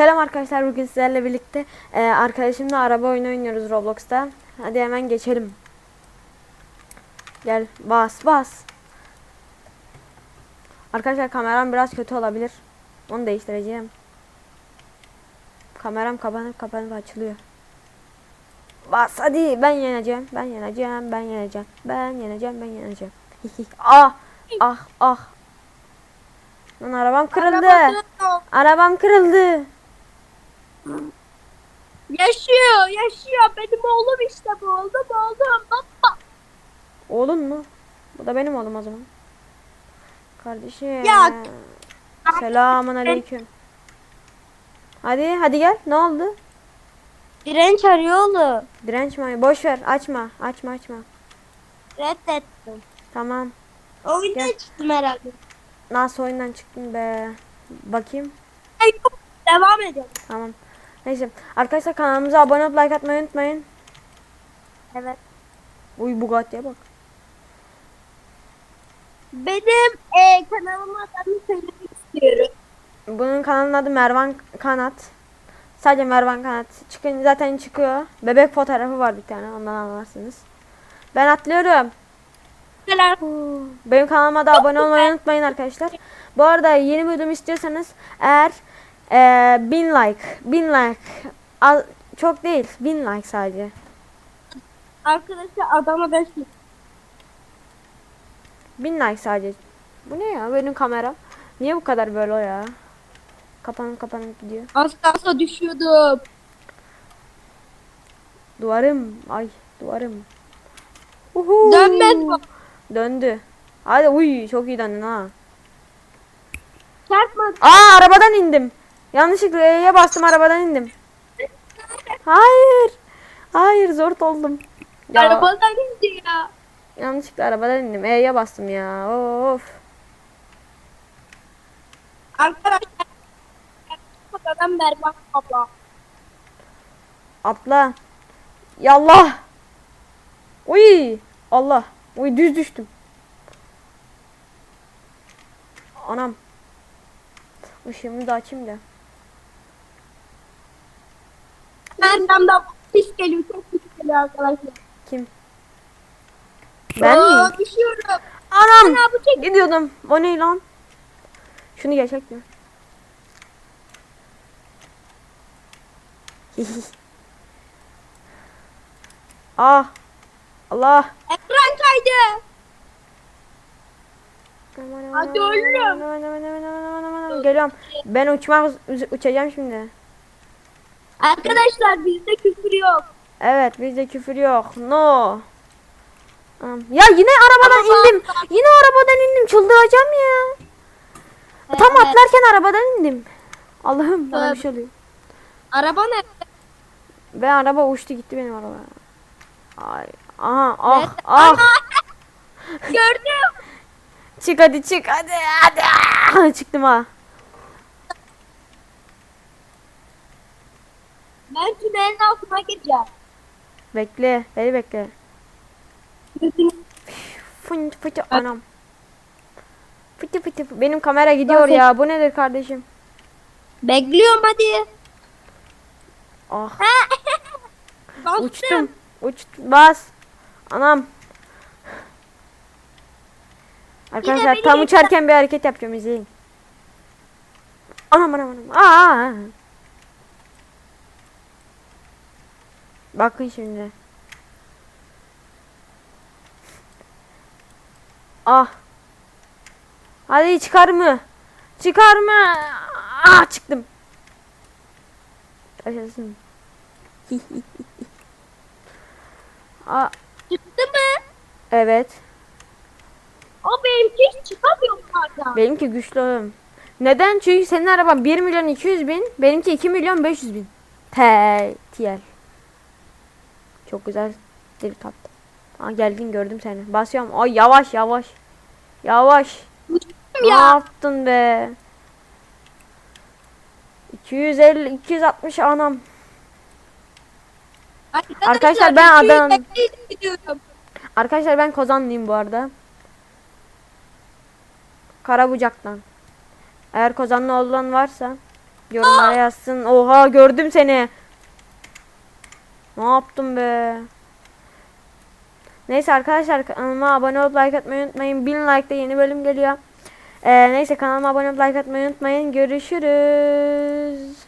Selam arkadaşlar bugün sizlerle birlikte e, arkadaşımla araba oyunu oynuyoruz Roblox'ta. Hadi hemen geçelim. Gel bas bas. Arkadaşlar kameram biraz kötü olabilir. Onu değiştireceğim. Kameram kapanıp kapanıp açılıyor. Bas hadi ben yeneceğim. Ben yeneceğim. Ben yeneceğim. Ben yeneceğim. Ben yeneceğim. ah ah ah. Lan arabam kırıldı. Arabam kırıldı. Yaşıyor, yaşıyor. Benim oğlum işte bu. Oğlum, oğlum. Baba. Oğlun mu? Bu da benim oğlum o zaman. Kardeşim. Ya. Selamun aleyküm. Hadi hadi gel. Ne oldu? Direnç arıyor oğlum. Direnç mi? Boş ver. Açma. Açma açma. Reddettim. Tamam. Oyundan Gel. çıktım herhalde. Nasıl oyundan çıktın be? Bakayım. Ay, yok. Devam edelim. Tamam. Neyse. Arkadaşlar kanalımıza abone olup like atmayı unutmayın. Evet. Uy Bugatti'ye bak. Benim e, kanalıma adını söylemek istiyorum. Bunun kanalının adı Mervan Kanat. Sadece Mervan Kanat. Çıkın zaten çıkıyor. Bebek fotoğrafı var bir tane. Ondan anlarsınız. Ben atlıyorum. Selam. Benim kanalıma da abone olmayı unutmayın arkadaşlar. Bu arada yeni bölüm istiyorsanız eğer eee 1000 like, 1000 like az, çok değil, 1000 like sadece. Arkadaşlar adama ben 1000 like sadece. Bu ne ya benim kameram? Niye bu kadar böyle ya? Kapanıp kapanıp gidiyor. az kalsa düşüyordum. Duvarım, ay duvarım. Uhu. Dönmez? Döndü. Hadi uy çok iyi döndün ha. Çarpma. Aa arabadan indim. Yanlışlıkla E'ye bastım arabadan indim. Hayır. Hayır zor oldum. Ya, Arabadan indi ya. yanlışlıkla arabadan indim. E'ye bastım ya. Of. Arkadaşlar. Adam berbat baba. Atla. Yallah. Uy. Allah. Uy düz düştüm. Anam. Işığımı da açayım da. Ben damda pis geliyor. Çok pis geliyor arkadaşlar. Kim? Ben Oo, miyim? Düşüyorum. Anam. Ana, bu çek- Gidiyordum. O ne lan? Şunu gerçek mi? ah. Allah. Ekran kaydı. Hadi oğlum. Geliyorum. Ben uçmak uçacağım şimdi. Arkadaşlar bizde küfür yok. Evet bizde küfür yok. No. Ya yine arabadan Ama- indim. Yine arabadan indim. Çıldıracağım ya. Tam Evet. atlarken arabadan indim. Allah'ım bana bir Evet. şey oluyor. Araba ne? Ve araba uçtu gitti benim araba. Ay. Aha ah Nerede? ah. Gördüm. Çık hadi çık hadi hadi. Çıktım ha. Ben tünelin altına gireceğim. Bekle. Beni bekle. Fınt fıtı anam. Fıtı fıtı fı- Benim kamera gidiyor Nasıl? ya. Bu nedir kardeşim? Bekliyorum hadi. Ah Bastım. uçtum. Uç bas. Anam. Arkadaşlar tam uçarken bir hareket yapacağım izleyin. Anam anam anam. Aa. Bakın şimdi. Ah. Hadi çıkar mı? Çıkar mı? Ah çıktım. Yaşasın. Aa, Çıktı mı? evet. O benimki çıkamıyor hala. Benimki güçlü oğlum. Neden? Çünkü senin araban 1 milyon 200 bin. Benimki 2 milyon 500 bin. TL. Çok güzel bir tat. Aa geldin gördüm seni. Basıyorum. Ay yavaş yavaş. Yavaş. Uçtum Ne ya. yaptın be? 250 260 anam. Arkadaşlar, ben Adana'nın- bekleyin gidiyorum. Arkadaşlar ben Kozanlıyım bu arada. Karabucak'tan. Eğer Kozanlı olan varsa Yorumlara yazsın. Oha gördüm seni. Ne yaptım be? Neyse arkadaşlar kanalıma abone olup like atmayı unutmayın. 1000 like'da yeni bölüm geliyor. Ee, neyse kanalıma abone olup like atmayı unutmayın. Görüşürüz.